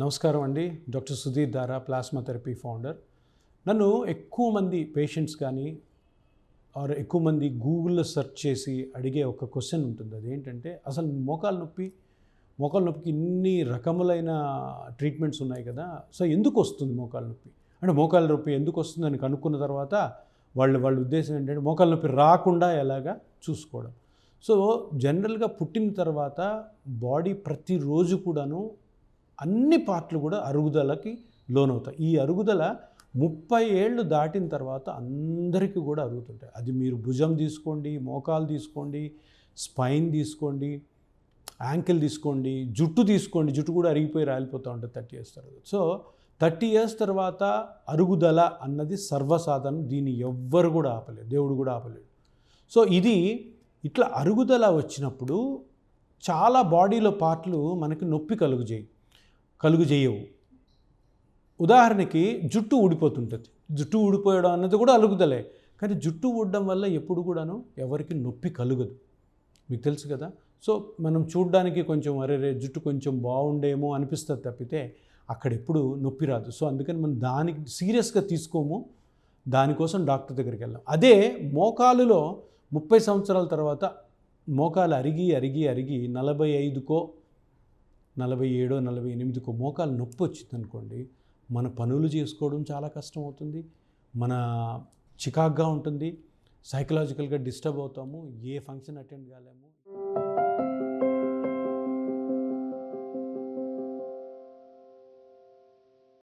నమస్కారం అండి. Doctor Sudheer Dara plasma therapy founder. నన్ను ఎక్కువ మంది పేషెంట్స్ కానీ ఆర్ ఎక్కువ మంది గూగుల్లో సెర్చ్ చేసి అడిగే ఒక క్వశ్చన్ ఉంటుంది. అదేంటంటే అసలు మోకాలు నొప్పి మోకాలు నొప్పికి ఇన్ని రకములైన ట్రీట్మెంట్స్ ఉన్నాయి కదా సో ఎందుకు వస్తుంది మోకాలు నొప్పి? అంటే మోకాలు నొప్పి ఎందుకు వస్తుందని కనుక్కున్న తర్వాత వాళ్ళు వాళ్ళ ఉద్దేశం ఏంటంటే మోకాలు నొప్పి రాకుండా ఎలాగా చూసుకోవడం. సో జనరల్గా పుట్టిన తర్వాత బాడీ ప్రతిరోజు కూడాను అన్ని పార్ట్లు కూడా అరుగుదలకి లోనవుతాయి. ఈ అరుగుదల ముప్పై ఏళ్ళు దాటిన తర్వాత అందరికీ కూడా అరుగుతుంటాయి. అది మీరు భుజం తీసుకోండి మోకాలు తీసుకోండి స్పైన్ తీసుకోండి యాంకిల్ తీసుకోండి జుట్టు తీసుకోండి. జుట్టు కూడా అరిగిపోయి రాలిపోతూ ఉంటుంది థర్టీ ఇయర్స్ తర్వాత. సో థర్టీ ఇయర్స్ తర్వాత అరుగుదల అన్నది సర్వసాధారణం. దీన్ని ఎవ్వరు కూడా ఆపలేరు. దేవుడు కూడా ఆపలేడు. సో ఇది ఇట్లా అరుగుదల వచ్చినప్పుడు చాలా బాడీలో పార్ట్లు మనకి నొప్పి కలుగు చేయి. కలుగు చేయవు ఉదాహరణకి జుట్టు ఊడిపోతుంటుంది. జుట్టు ఊడిపోయడం అన్నది కూడా అలుగుదలే. కానీ జుట్టు ఊడడం వల్ల ఎప్పుడు కూడాను ఎవరికి నొప్పి కలుగదు. మీకు తెలుసు కదా? సో మనం చూడడానికి కొంచెం అరే రే జుట్టు కొంచెం బాగుండేమో అనిపిస్తుంది తప్పితే అక్కడ ఎప్పుడు నొప్పి రాదు. సో అందుకని మనం దానికి సీరియస్గా తీసుకోము. దానికోసం డాక్టర్ దగ్గరికి వెళ్ళాం అదే మోకాలులో ముప్పై సంవత్సరాల తర్వాత మోకాలు అరిగి అరిగి అరిగి నలభై ఐదుకో నలభై ఏడో నలభై ఎనిమిదికో మోకాలు నొప్పి వచ్చింది అనుకోండి మన పనులు చేసుకోవడం చాలా కష్టం అవుతుంది మన చికాగ్గా ఉంటుంది సైకలాజికల్గా డిస్టర్బ్ అవుతాము ఏ ఫంక్షన్ అటెండ్ కాలేము.